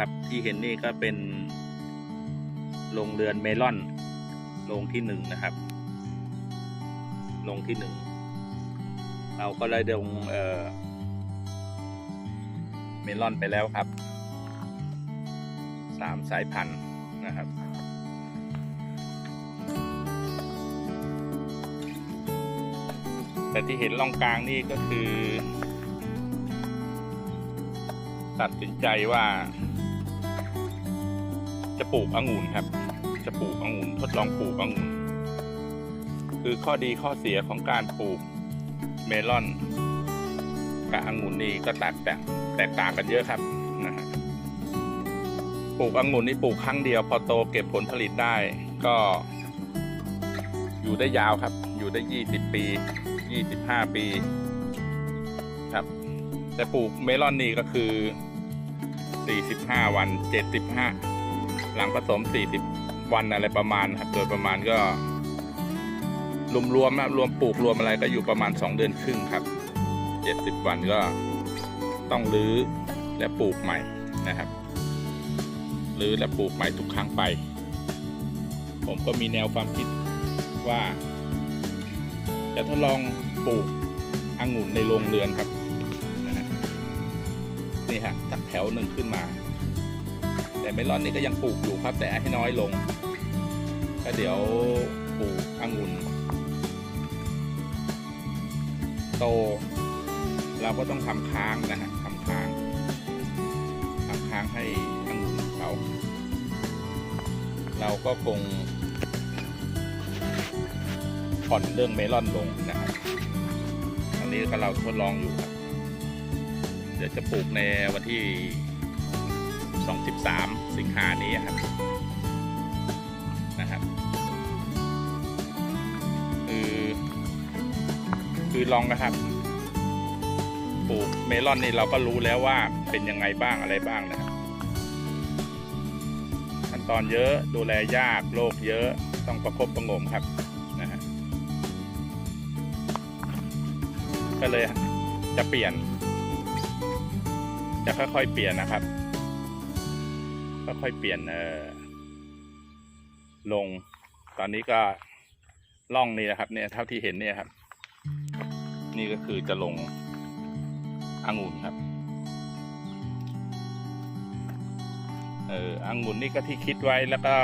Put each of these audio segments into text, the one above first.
ครับที่เห็นนี่ก็เป็นโรงเรือนเมลอนโรงที่หนึ่งนะครับโรงที่หนึ่งเราก็เลยดงเอ่อเมลอนไปแล้วครับสามสายพันธุ์นะครับแต่ที่เห็นล่องกลางนี่ก็คือ ตัดสินใจว่า จะปลูกองุ่นครับ จะปลูกองุ่นทดลองปลูกองุ่นคือข้อดีข้อเสียของการปลูกเมลอนกับองุ่นนี่ก็แตกต่างแตกต่างกันเยอะครับนะฮะปลูกองุ่นนี่ปลูกครั้งเดียว พอโตเก็บผลผลิตได้ก็ อยู่ได้ยาวครับ อยู่ได้20ปี25ปีครับ แต่ปลูกเมลอนนี่ก็คือ45วัน75ห หลังผสม 40 วันอะไรประมาณครับ โดยประมาณก็รวมๆนะรวมปลูกรวมอะไรก็อยู่ประมาณ 2 เดือนครึ่งครับ 70 วันก็ต้องรื้อและปลูกใหม่นะครับรื้อและปลูกใหม่ทุกครั้งไป ผมก็มีแนวความคิดว่า จะทดลองปลูกองุ่นในโรงเรือนครับนี่ฮะสักแถวหนึ่งขึ้นมา แต่เมลอนนี่ก็ยังปลูกอยู่ครับ แต่ให้น้อยลง ก็เดี๋ยวปลูกองุ่นโต เราก็ต้องทำค้างนะฮะทำค้างทำค้างให้องุ่นเขาเราก็คงผ่อนเรื่องเมลอนลงนะครับอันนี้ก็เราทดลองอยู่ครับ เดี๋ยวจะปลูกในวันที่ 23 สิงหานี้ครับนะครับ คือคือลองนะครับปลูกเมลอนนี่เราก็รู้แล้วว่าเป็นยังไงบ้างอะไรบ้างนะครับขั้นตอนเยอะดูแลยากโรคเยอะต้องประคบประงมครับนะฮะก็เลยจะเปลี่ยน จะค่อยๆเปลี่ยนนะครับ ค่อยๆเปลี่ยนเออลง ตอนนี้ก็ล่องนี่นะครับ เนี่ยเท่าที่เห็นเนี่ยครับ นี่ก็คือจะลงองุ่นครับ เออองุ่นนี่ก็ที่คิดไว้แล้วก็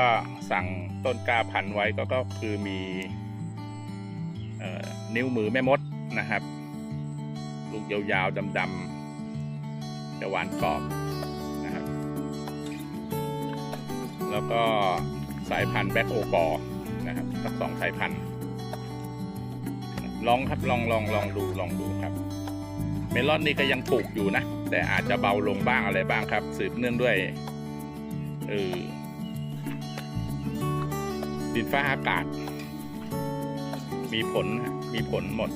สั่งต้นกล้าพันไว้ก็ก็คือมีเออนิ้วมือแม่มดนะครับ ลูกยาวๆดำๆจะหวานกรอบ แล้วก็สายพันธุ์แบ็คโอกอนะครับทั้งสองสายพันธุ์ลองครับลองลองลองดูลองดูครับ เมลอนนี่ก็ยังปลูกอยู่นะ แต่อาจจะเบาลงบ้างอะไรบ้างครับ สืบเนื่องด้วยเออดินฟ้าอากาศ มีผลมีผลหมด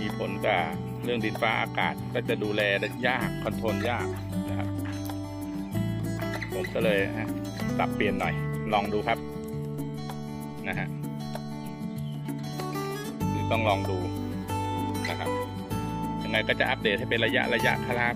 มีผลกับเรื่องดินฟ้าอากาศก็จะดูแลยากคอนโทรลยากนะครับ ผมก็เลยฮะปรับเปลี่ยนหน่อยลองดูครับนะฮะคือต้องลองดูนะครับยังไงก็จะอัปเดตให้เป็นระยะระยะครับ